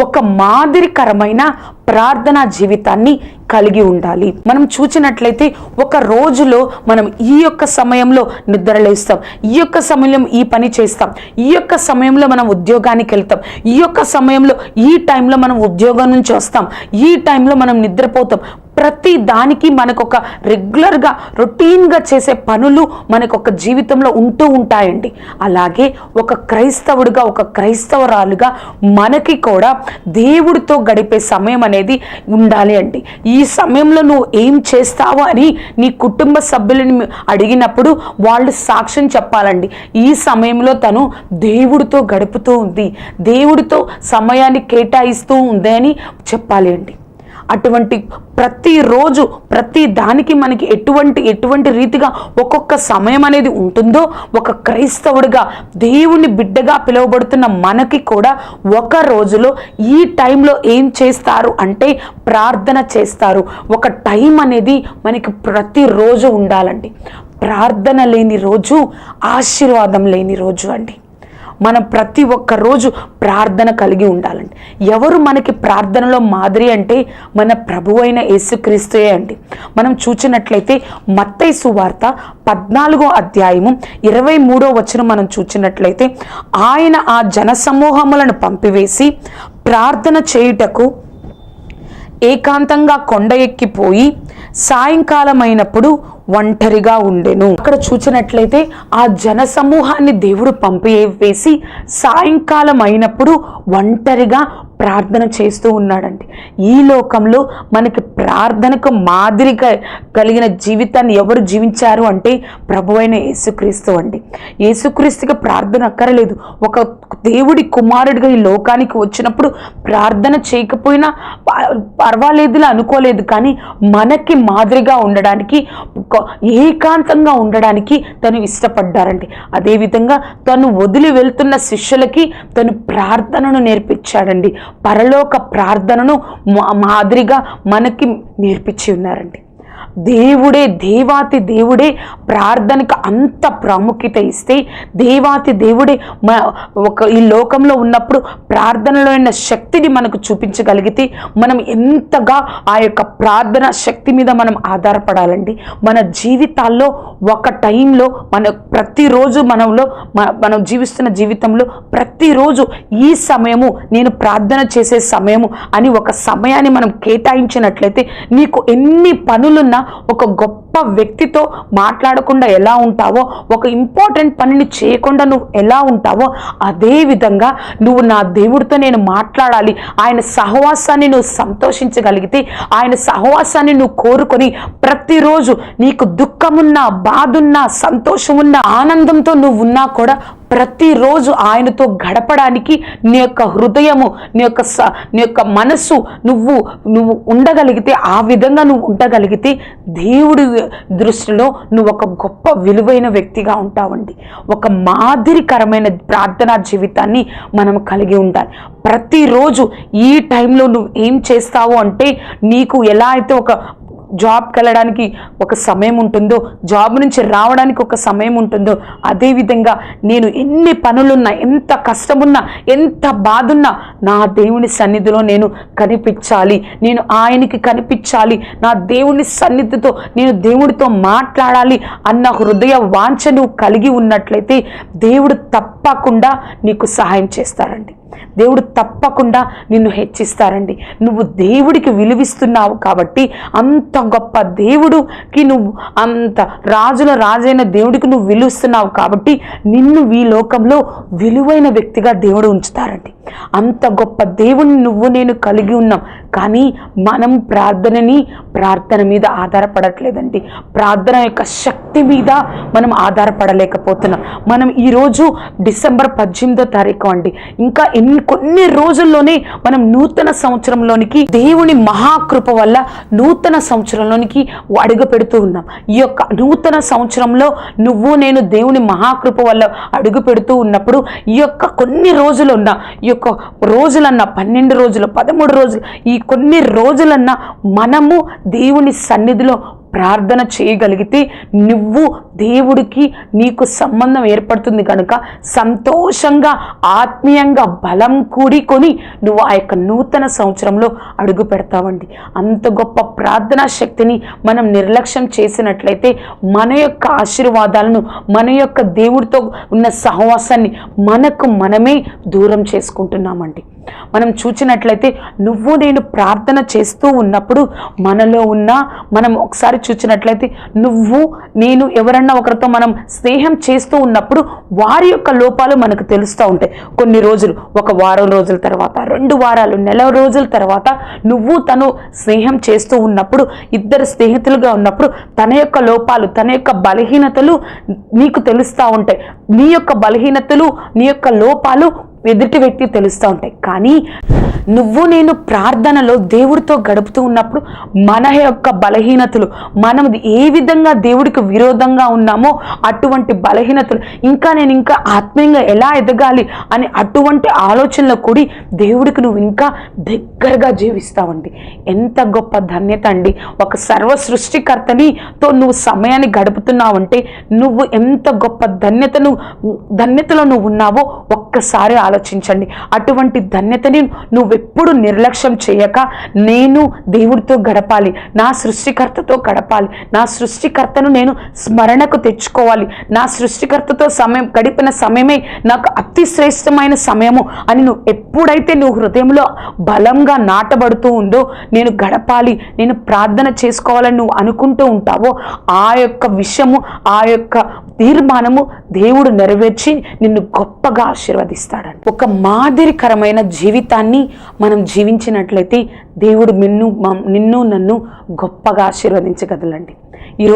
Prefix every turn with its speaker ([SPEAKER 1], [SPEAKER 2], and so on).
[SPEAKER 1] ఒక మాదిరికరమైన ప్రార్థనా జీవితాన్ని కలిగి ఉండాలి. మనం చూసినట్లయితే ఒక రోజులో మనం ఈ యొక్క సమయంలో నిద్రలేస్తాం ఈ యొక్క సమయంలో ఈ పని చేస్తాం. ఈ యొక్క సమయంలో మనం ఉద్యోగానికి వెళ్తాం. ఈ యొక్క సమయంలో ఈ టైంలో మనం ఉద్యోగం నుంచి వస్తాం. ఈ టైంలో మనం నిద్రపోతాం. ప్రతి దానికి మనకు ఒక రెగ్యులర్గా రొటీన్గా చేసే పనులు మనకు ఒక జీవితంలో ఉంటూ ఉంటాయండి. అలాగే ఒక క్రైస్తవుడిగా ఒక క్రైస్తవరాలుగా మనకి కూడా దేవుడితో గడిపే సమయం అనేది ఉండాలి అండి. ఈ ఈ సమయంలో నువ్వు ఏం చేస్తావు అని నీ కుటుంబ సభ్యులని అడిగినప్పుడు వాళ్ళు సాక్ష్యం చెప్పాలండి. ఈ సమయంలో తను దేవుడితో గడుపుతూ ఉంది. దేవుడితో సమయాన్ని కేటాయిస్తూ ఉంది అని చెప్పాలి అండి. అటువంటి ప్రతిరోజు ప్రతి దానికి మనకి ఎటువంటి ఎటువంటి రీతిగా ఒక్కొక్క సమయం అనేది ఉంటుందో ఒక క్రైస్తవుడిగా దేవుని బిడ్డగా పిలువబడుతున్న మనకి కూడా ఒక రోజులో ఈ టైంలో ఏం చేస్తారు అంటే ప్రార్థన చేస్తారు. ఒక టైం అనేది మనకి ప్రతిరోజు ఉండాలండి. ప్రార్థన లేని రోజు ఆశీర్వాదం లేని రోజు అండి. మనం ప్రతి ఒక్క రోజు ప్రార్థన కలిగి ఉండాలండి. ఎవరు మనకి ప్రార్థనలో మాదిరి అంటే మన ప్రభు అయిన యేసుక్రీస్తుయే అండి. మనం చూచినట్లయితే మత్తై సువార్త పద్నాలుగో అధ్యాయము ఇరవై మూడో వచ్చిన మనం చూచినట్లయితే ఆయన ఆ జనసమూహములను పంపివేసి ప్రార్థన చేయుటకు ఏకాంతంగా కొండ ఎక్కిపోయి సాయంకాలం అయినప్పుడు ఒంటరిగా ఉండెను. అక్కడ చూసినట్లయితే ఆ జన సమూహాన్ని దేవుడు పంపివేసి సాయంకాలం అయినప్పుడు ఒంటరిగా ప్రార్థన చేస్తూ ఉన్నాడండి. ఈ లోకంలో మనకి ప్రార్థనకు మాదిరిగా కలిగిన జీవితాన్ని ఎవరు జీవించారు అంటే ప్రభు అయిన యేసుక్రీస్తు అండి. యేసుక్రీస్తుకి ప్రార్థన అక్కరలేదు. ఒక దేవుడి కుమారుడిగా ఈ లోకానికి వచ్చినప్పుడు ప్రార్థన చేయకపోయినా పర్వాలేదులా పర్వాలేదులే అనుకోలేదు. కానీ మనకి మాదిరిగా ఉండడానికి ఏకాంతంగా ఉండడానికి తను ఇష్టపడ్డారండి. అదేవిధంగా తను వదిలి వెళ్తున్న శిష్యులకి తను ప్రార్థనను నేర్పించాడండి. పరలోక ప్రార్థనను మా- మాదిరిగా మనకి నేర్పించి ఉన్నారండి. దేవుడే దేవాతి దేవుడే ప్రార్థనకు అంత ప్రాముఖ్యత ఇస్తే దేవాతి దేవుడే మా ఒక ఈ లోకంలో ఉన్నప్పుడు ప్రార్థనలో ఉన్న శక్తిని మనకు చూపించగలిగితే మనం ఎంతగా ఆ యొక్క ప్రార్థన శక్తి మీద మనం ఆధారపడాలండి. మన జీవితాల్లో ఒక టైంలో మన ప్రతిరోజు మనంలో మనం జీవిస్తున్న జీవితంలో ప్రతిరోజు ఈ సమయము నేను ప్రార్థన చేసే సమయము అని ఒక సమయాన్ని మనం కేటాయించినట్లయితే నీకు ఎన్ని పనులున్నా ఒక గొప్ప వ్యక్తితో మాట్లాడకుండా ఎలా ఉంటావో ఒక ఇంపార్టెంట్ పనిని చేయకుండా నువ్వు ఎలా ఉంటావో అదే విధంగా నువ్వు నా దేవుడితో నేను మాట్లాడాలి. ఆయన సహవాసాన్ని నువ్వు సంతోషించగలిగితే ఆయన సహవాసాన్ని నువ్వు కోరుకొని ప్రతిరోజు నీకు దుఃఖమున్నా బాధున్నా సంతోషమున్నా ఆనందంతో నువ్వు ఉన్నా కూడా ప్రతిరోజు ఆయనతో గడపడానికి నీ యొక్క హృదయము నీ యొక్క స- నీ యొక్క మనస్సు నువ్వు నువ్వు ఉండగలిగితే ఆ విధంగా నువ్వు ఉండగలిగితే దేవుడి దృష్టిలో నువ్వు ఒక గొప్ప విలువైన వ్యక్తిగా ఉంటావండి. ఒక మాదిరికరమైన ప్రార్థనా జీవితాన్ని మనం కలిగి ఉండాలి. ప్రతిరోజు ఈ టైంలో నువ్వు ఏం చేస్తావు అంటే నీకు ఎలా అయితే ఒక జాబ్కి వెళ్ళడానికి ఒక సమయం ఉంటుందో జాబ్ నుంచి రావడానికి ఒక సమయం ఉంటుందో అదేవిధంగా నేను ఎన్ని పనులున్నా ఎంత కష్టమున్నా ఎంత బాధున్నా నా దేవుని సన్నిధిలో నేను కనిపించాలి. నేను ఆయనకి కనిపించాలి. నా దేవుని సన్నిధితో నేను దేవుడితో మాట్లాడాలి అన్న హృదయ వాంఛ నువ్వు కలిగి ఉన్నట్లయితే దేవుడు తప్పకుండా నీకు సహాయం చేస్తారండి. దేవుడు తప్పకుండా నిన్ను హెచ్చిస్తారండి. నువ్వు దేవుడికి విలువిస్తున్నావు కాబట్టి అంత గొప్ప దేవుడికి నువ్వు అంత రాజుల రాజైన దేవుడికి నువ్వు విలువిస్తున్నావు కాబట్టి నిన్ను ఈ లోకంలో విలువైన వ్యక్తిగా దేవుడు ఉంచుతారండి. అంత గొప్ప దేవుడిని నువ్వు నేను కలిగి ఉన్నాం. కానీ మనం ప్రార్థనని ప్రార్థన మీద ఆధారపడట్లేదండి. ప్రార్థన యొక్క శక్తి మీద మనం ఆధారపడలేకపోతున్నాం. మనం ఈరోజు డిసెంబర్ పద్దెనిమిదో తారీఖు అండి. ఇంకా ఎన్ని కొన్ని రోజుల్లోనే మనం నూతన సంవత్సరంలోనికి దేవుని మహాకృప వల్ల నూతన సంవత్సరంలోనికి అడుగు పెడుతూ ఉన్నాం. ఈ యొక్క నూతన సంవత్సరంలో నువ్వు నేను దేవుని మహాకృప వల్ల అడుగు పెడుతూ ఉన్నప్పుడు ఈ యొక్క కొన్ని రోజులున్న ఈ యొక్క రోజులన్నా పన్నెండు రోజులు పదమూడు రోజులు ఈ కొన్ని రోజులన్నా మనము దేవుని సన్నిధిలో ప్రార్థన చేయగలిగితే నువ్వు దేవుడికి నీకు సంబంధం ఏర్పడుతుంది కనుక సంతోషంగా ఆత్మీయంగా బలం కూడికొని నువ్వు ఆ యొక్క నూతన సంవత్సరంలో అడుగు పెడతావండి. అంత గొప్ప ప్రార్థనా శక్తిని మనం నిర్లక్ష్యం చేసినట్లయితే మన యొక్క ఆశీర్వాదాలను మన యొక్క దేవుడితో ఉన్న సహవాసాన్ని మనకు మనమే దూరం చేసుకుంటున్నామండి. మనం చూచినట్లయితే నువ్వు నేను ప్రార్థన చేస్తూ ఉన్నప్పుడు మనలో ఉన్న మనం ఒకసారి చూచినట్లయితే నువ్వు నేను ఎవరన్నా ఒకరితో మనం స్నేహం చేస్తూ ఉన్నప్పుడు వారి యొక్క లోపాలు మనకు తెలుస్తూ ఉంటాయి. కొన్ని రోజులు ఒక వారం రోజుల తర్వాత రెండు వారాలు నెల రోజుల తర్వాత నువ్వు తను స్నేహం చేస్తూ ఉన్నప్పుడు ఇద్దరు స్నేహితులుగా ఉన్నప్పుడు తన యొక్క లోపాలు తన యొక్క బలహీనతలు నీకు తెలుస్తూ ఉంటాయి. నీ యొక్క బలహీనతలు నీ యొక్క లోపాలు ఎదుటి వ్యక్తి తెలుస్తూ ఉంటాయి. కానీ నువ్వు నేను ప్రార్థనలో దేవుడితో గడుపుతూ ఉన్నప్పుడు మన యొక్క బలహీనతలు మనం ఏ విధంగా దేవుడికి విరోధంగా ఉన్నామో అటువంటి బలహీనతలు ఇంకా నేను ఇంకా ఆత్మీయంగా ఎలా ఎదగాలి అని అటువంటి ఆలోచనలో కూడి దేవుడికి నువ్వు ఇంకా దగ్గరగా జీవిస్తావండి. ఎంత గొప్ప ధన్యత అండి. ఒక సర్వ సృష్టికర్తనితో నువ్వు సమయాన్ని గడుపుతున్నావంటే నువ్వు ఎంత గొప్ప ధన్యతను ధన్యతలో నువ్వు ఉన్నావో ఒక్కసారి ఆలోచించండి. అటువంటి ధన్యతని ఎప్పుడు నిర్లక్ష్యం చేయక నేను దేవుడితో గడపాలి నా సృష్టికర్తతో గడపాలి నా సృష్టికర్తను నేను స్మరణకు తెచ్చుకోవాలి నా సృష్టికర్తతో సమయం గడిపిన సమయమే నాకు అతి శ్రేష్టమైన సమయము అని నువ్వు ఎప్పుడైతే నువ్వు హృదయంలో బలంగా నాటబడుతూ ఉందో నేను గడపాలి నేను ప్రార్థన చేసుకోవాలని నువ్వు అనుకుంటూ ఉంటావో ఆ యొక్క విషయము ఆ యొక్క తీర్మానము దేవుడు నెరవేర్చి నిన్ను గొప్పగా ఆశీర్వదిస్తాడండి ఒక మాదిరికరమైన జీవితాన్ని మనం జీవించినట్లయితే దేవుడు నిన్ను నిన్ను నన్ను గొప్పగా ఆశీర్వదించగలండి